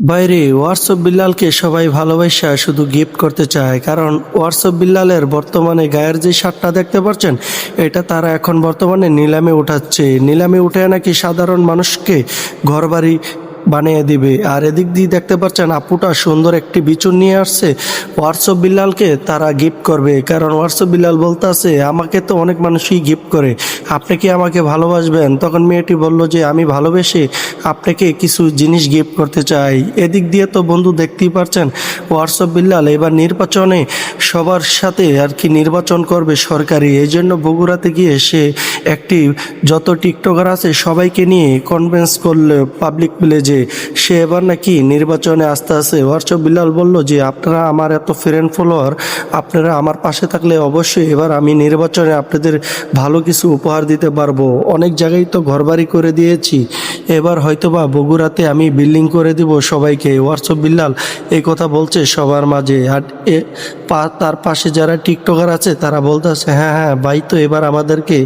বাইরে হোয়াটসঅ্যাপ বিল্লালকে সবাই ভালোবাসা শুধু গিফট করতে চায়, কারণ হোয়াটসঅ্যাপ বিল্লালের বর্তমানে গায়ের যে শার্টটা দেখতে পাচ্ছেন, এটা তারা এখন বর্তমানে নিলামে উঠাচ্ছে। নিলামে উঠে নাকি সাধারণ মানুষকে ঘরবাড়ি বানিয়ে দিবে। আর এদিক দিয়ে দেখতে পাচ্ছেন, আপুটা সুন্দর একটি বিচুন নিয়ে আসছে। হোয়াটসঅ্যাপ বিল্লালকে তারা গিফট করবে। কারণ হোয়াটসঅ্যাপ বিল্লাল বলতে আছে আমাকে তো অনেক মানুষই গিফট করে। আপনি কি আমাকে ভালোবাসবেন? তখন মেয়েটি বলল যে, আমি ভালোবেসে আপনাকে কিছু জিনিস গিফট করতে চাই। এদিক দিয়ে তো বন্ধু দেখতেই পারছেন হোয়াটসঅ্যাপ বিল্লাল এবার নির্বাচনে সবার সাথে আর কি নির্বাচন করবে সরকারি। এই জন্য বগুড়াতে গিয়ে সে একটি, যত টিকটকার আছে সবাইকে নিয়ে কনভেন্স করলে পাবলিক ভিলেজে সে এবার নাকি নির্বাচনে আসতে আসে হোয়াটসঅ্যাপ বিল্লাল বলল যে, আপনারা আমার এত ফ্রেন্ড ফলোয়ার আপনারা আমার পাশে থাকলে অবশ্যই এবার আমি নির্বাচনে আপনাদের ভালো কিছু উপহার দিতে পারব। অনেক জায়গায় তো ঘরবাড়ি করে দিয়েছি। এবার হয়তোবা বগুড়াতে আমি বিল্ডিং করে দিব সবাইকে। হোয়াটসঅ্যাপ বিল্লাল এই কথা বলছে সবার মাঝে। আর তার পাশে যারা টিকটকার আছে, তারা বলতেছে হ্যাঁ হ্যাঁ ভাই তো এবার আমাদেরকে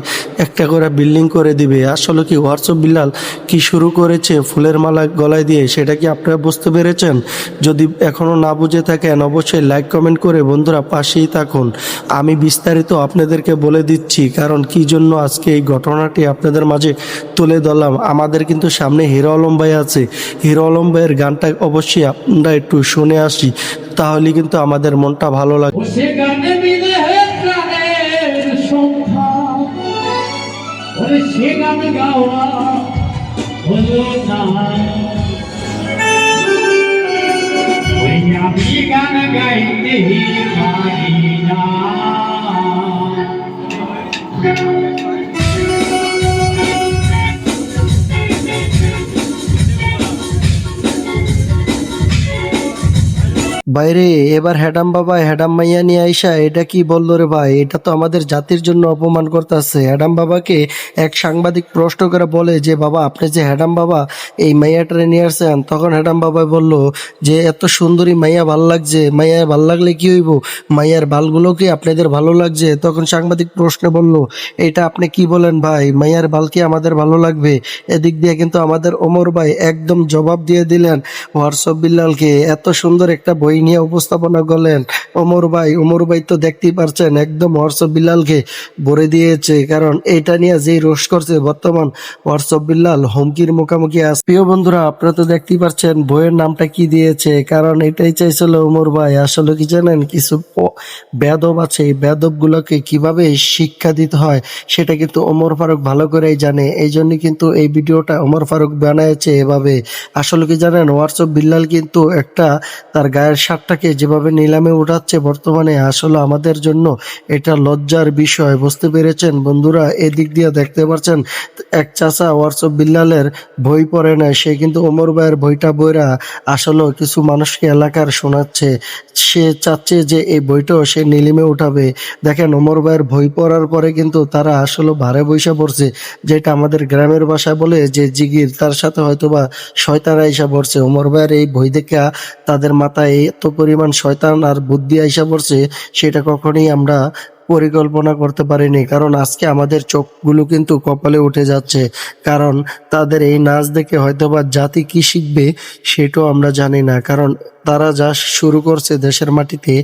একটা করে বিল্ডিং করে দিবে। আসলে কি হোয়াটসঅ্যাপ বিল্লাল কি শুরু করেছে? ফুলের মালা গলায় দিয়ে, সেটা কি আপনারা বুঝতে পেরেছেন? যদি এখনও না বুঝে থাকেন, অবশ্যই লাইক কমেন্ট করে বন্ধুরা পাশেই থাকুন। আমি বিস্তারিত আপনাদেরকে বলে দিচ্ছি, কারণ কি জন্য আজকে এই ঘটনাটি আপনাদের মাঝে তুলে ধরলাম। আমাদের কিন্তু সামনে হিরো আলম ভাই আছে। হিরো আলম ভাইয়ের গানটা অবশ্যই আমরা একটু শুনে আসি। তাহলে কিন্তু আমাদের মনটা ভালো ওরে সে গান গাওয়া। হলো না ওই আমি গান গাইতে পারি বাইরে, এবার হ্যাডাম বাবা, হ্যাডাম মাইয়া নিয়ে আইসা, এটা কি বলল রে ভাই? এটা তো আমাদের জাতির জন্য অপমান করতেছে। হ্যাডাম বাবাকে এক সাংবাদিক প্রশ্ন করে বলে যে, বাবা, আপনি যে হ্যাডাম বাবা এই মাইয়াটারে নিয়ে আসছেন? তখন হ্যাডাম বাবা বলল, যে, এত সুন্দরী মাইয়া ভালো লাগছে। মাইয়া ভালো লাগলে কি হইব? মাইয়ার বালগুলো কি আপনাদের ভালো লাগছে? তখন সাংবাদিক প্রশ্ন বলল, এটা আপনি কি বলেন ভাই? মাইয়ার বাল কি আমাদের ভালো লাগবে? এদিক দিয়ে কিন্তু আমাদের ওমর ভাই একদম জবাব দিয়ে দিলেন, হোয়াটসঅ্যাপ বিল্লালকে, এত সুন্দর একটা বই নিয়ে উপস্থাপনা করলেন। ওমর ভাই ওমর ভাই তো দেখতেই পারছেন, একদম হোয়াটসঅ্যাপ বিল্লালকে ভরে দিয়েছে। কারণ এটা নিয়ে যেই রোষ করছে বর্তমান হোয়াটসঅ্যাপ বিল্লাল হুমকির মুখোমুখি আছে প্রিয় বন্ধুরা, আপনারা তো দেখতেই পারছেন বইয়ের নামটা কি দিয়েছে। কারণ এটাই চাইছিল ওমর ভাই। আসলে কি জানেন, কিছু বেদব আছে। এই বেদব গুলোকে কীভাবে শিক্ষা দিতে হয়, সেটা কিন্তু ওমর ফারুক ভালো করেই জানে। এই জন্য কিন্তু এই ভিডিওটা ওমর ফারুক বানাইছে এভাবে। আসলে কি জানেন হোয়াটসঅ্যাপ বিল্লাল কিন্তু একটা তার গায়ের শার্টটাকে যেভাবে নিলামে উঠাচ্ছে বর্তমানে আসলে আমাদের জন্য এটা লজ্জার বিষয়, বুঝতে পেরেছেন? বন্ধুরা, এদিক দিয়ে দেখতে পাচ্ছেন এক চাচা হোয়াটসঅ্যাপ বিল্লালের বই পড়ে না সে কিন্তু ওমর ভাইয়ের বইটা বইরা আসলে কিছু মানুষকে এলাকার শোনাচ্ছে। সে চাচ্ছে যে এই বইটাও সে নিলিমে উঠাবে। দেখেন, ওমর ভাইয়ের বই পড়ার পরে কিন্তু তারা আসলে ভারে বৈশা পড়ছে, যেটা আমাদের গ্রামের ভাষায় বলে যে জিগির, তার সাথে হয়তোবা শয়তারা আইসা পড়ছে। ওমর ভাইয়ের এই বই দেখা তাদের মাথায় এত পরিমাণ শয়তান আর বুদ্ধি আইসা পড়ছে, সেটা কখনোই আমরা পরিকল্পনা করতে পারিনি। কারণ আজকে আমাদের চোখগুলো কিন্তু কপালে উঠে যাচ্ছে। কারণ তাদের এই নাচ দেখে হয়তোবা জাতি কি শিখবে, সেটাও আমরা জানি না। কারণ তারা যা শুরু করছে দেশের মাটিতে,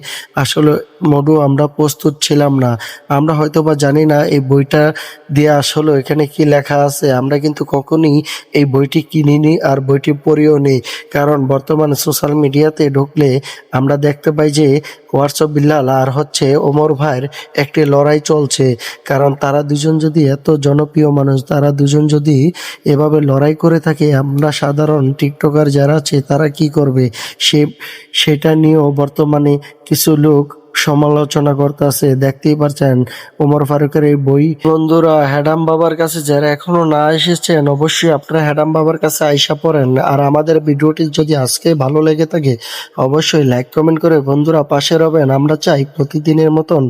আসলে মোটেও আমরা প্রস্তুত ছিলাম না। আমরা হয়তো বা জানি না এই বইটা দিয়ে আসলে এখানে কি লেখা আছে। আমরা কিন্তু কখনই এই বইটি কিনিনি আর বইটি পড়িও নি। কারণ বর্তমানে সোশ্যাল মিডিয়াতে ঢুকলে আমরা দেখতে পাই যে হোয়াটসঅ্যাপ বিল্লাল আর হচ্ছে ওমর ভাইয়ের একটি লড়াই চলছে। কারণ তারা দুজন যদি এত জনপ্রিয় মানুষ, তারা দুজন যদি এভাবে লড়াই করে থাকে, আমরা সাধারণ টিকটকার যারা আছে, তারা কি করবে? সে সেটা নিয়েও বর্তমানে কিছু লোক সমালোচনা করতেছে, দেখতেই পারছেন ওমর ফারুকের এই বই। বন্ধুরা হ্যাডাম বাবার কাছে যারা এখনও না এসেছেন, অবশ্যই আপনারা হ্যাডাম বাবার কাছে আইসা পড়েন। আর আমাদের ভিডিওটি যদি আজকে ভালো লেগে থাকে, অবশ্যই লাইক কমেন্ট করে বন্ধুরা পাশে রবেন। আমরা চাই প্রতিদিনের মতন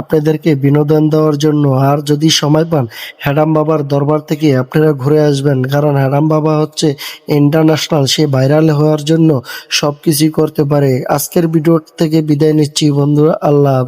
আপনাদেরকে বিনোদন দেওয়ার জন্য। আর যদি সময় পান হ্যাডাম বাবার দরবার থেকে আপনারা ঘুরে আসবেন। কারণ হ্যাডাম বাবা হচ্ছে ইন্টারন্যাশনাল সে ভাইরাল হওয়ার জন্য সবকিছুই করতে পারে। আজকের ভিডিও থেকে বিদায় নিচ্ছি বন্ধুরা। আল্লাহ হাফেজ।